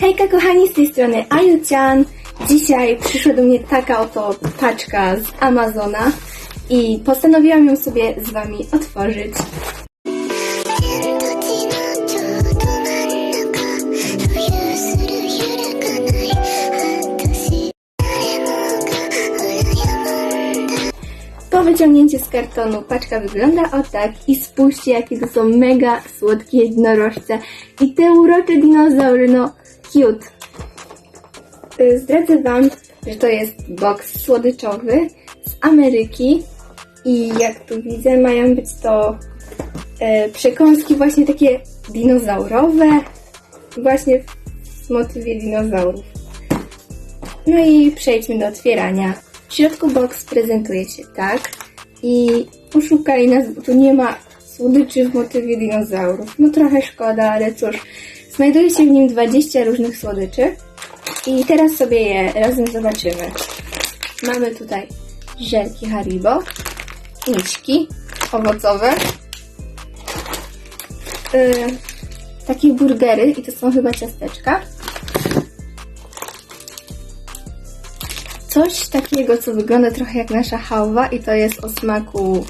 Hejka kochani, z tej strony Ajucian. Dzisiaj przyszła do mnie taka oto paczka z Amazona i postanowiłam ją sobie z Wami otworzyć. Po wyciągnięciu z kartonu paczka wygląda o tak i spójrzcie jakie to są mega słodkie jednorożce i te urocze dinozaury, no cute. Y, Zdradzę Wam, że to jest box słodyczowy z Ameryki i jak tu widzę mają być to e, przekąski właśnie takie dinozaurowe, właśnie w motywie dinozaurów. No i przejdźmy do otwierania. W środku box prezentuje się tak i poszukaj nas, bo tu nie ma słodyczy w motywie dinozaurów. No trochę szkoda, ale cóż. Znajduje się w nim 20 różnych słodyczy i teraz sobie je razem zobaczymy. Mamy tutaj żelki Haribo, miśki owocowe, yy, takie burgery i to są chyba ciasteczka. coś takiego, co wygląda trochę jak nasza hałwa i to jest o smaku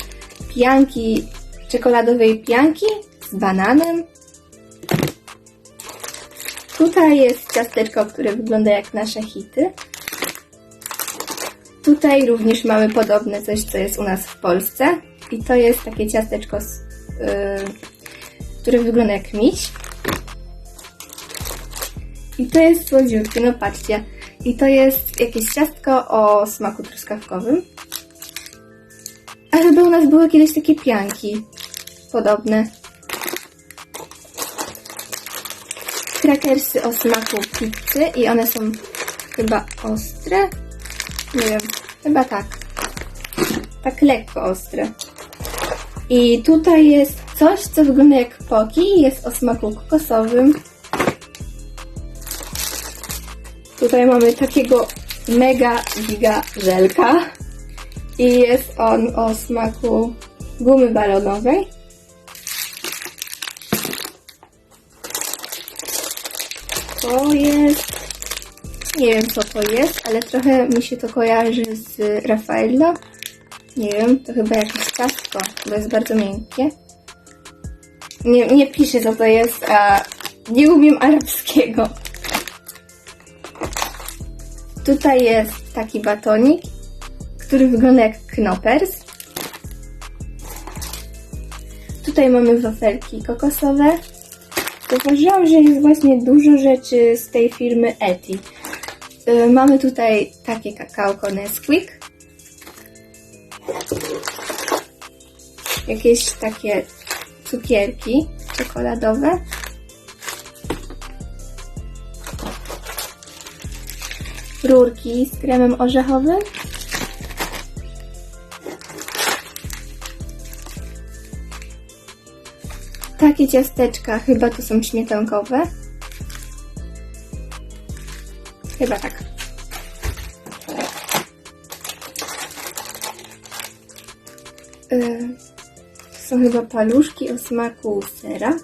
pianki, czekoladowej pianki z bananem. Tutaj jest ciasteczko, które wygląda jak nasze hity. Tutaj również mamy podobne coś, co jest u nas w Polsce. I to jest takie ciasteczko, yy, które wygląda jak miś. I to jest słodziutkie, no patrzcie. I to jest jakieś ciastko o smaku truskawkowym. A chyba u nas były kiedyś takie pianki podobne. Krakersy o smaku pizzy i one są chyba ostre. Nie wiem, chyba tak. Tak lekko ostre. I tutaj jest coś, co wygląda jak poki, jest o smaku kokosowym. Tutaj mamy takiego mega giga żelka i jest on o smaku gumy balonowej. To jest... Nie wiem co to jest, ale trochę mi się to kojarzy z Raffaello. Nie wiem, to chyba jakieś ciastko, bo jest bardzo miękkie. Nie, nie piszę co to jest, a nie umiem arabskiego. Tutaj jest taki batonik, który wygląda jak knopers. Tutaj mamy wafelki kokosowe. Zauważyłam, że jest właśnie dużo rzeczy z tej firmy Eti. Yy, mamy tutaj takie kakałko Nesquik. Jakieś takie cukierki czekoladowe. rurki z kremem orzechowym. Takie ciasteczka, chyba to są śmietankowe. Chyba tak. Yy, to są chyba paluszki o smaku sera.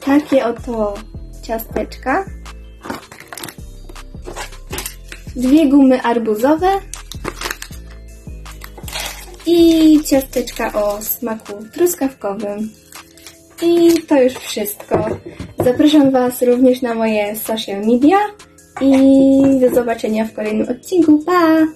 Takie oto ciasteczka. Dwie gumy arbuzowe. I ciasteczka o smaku truskawkowym. I to już wszystko. Zapraszam Was również na moje social media. I do zobaczenia w kolejnym odcinku. Pa!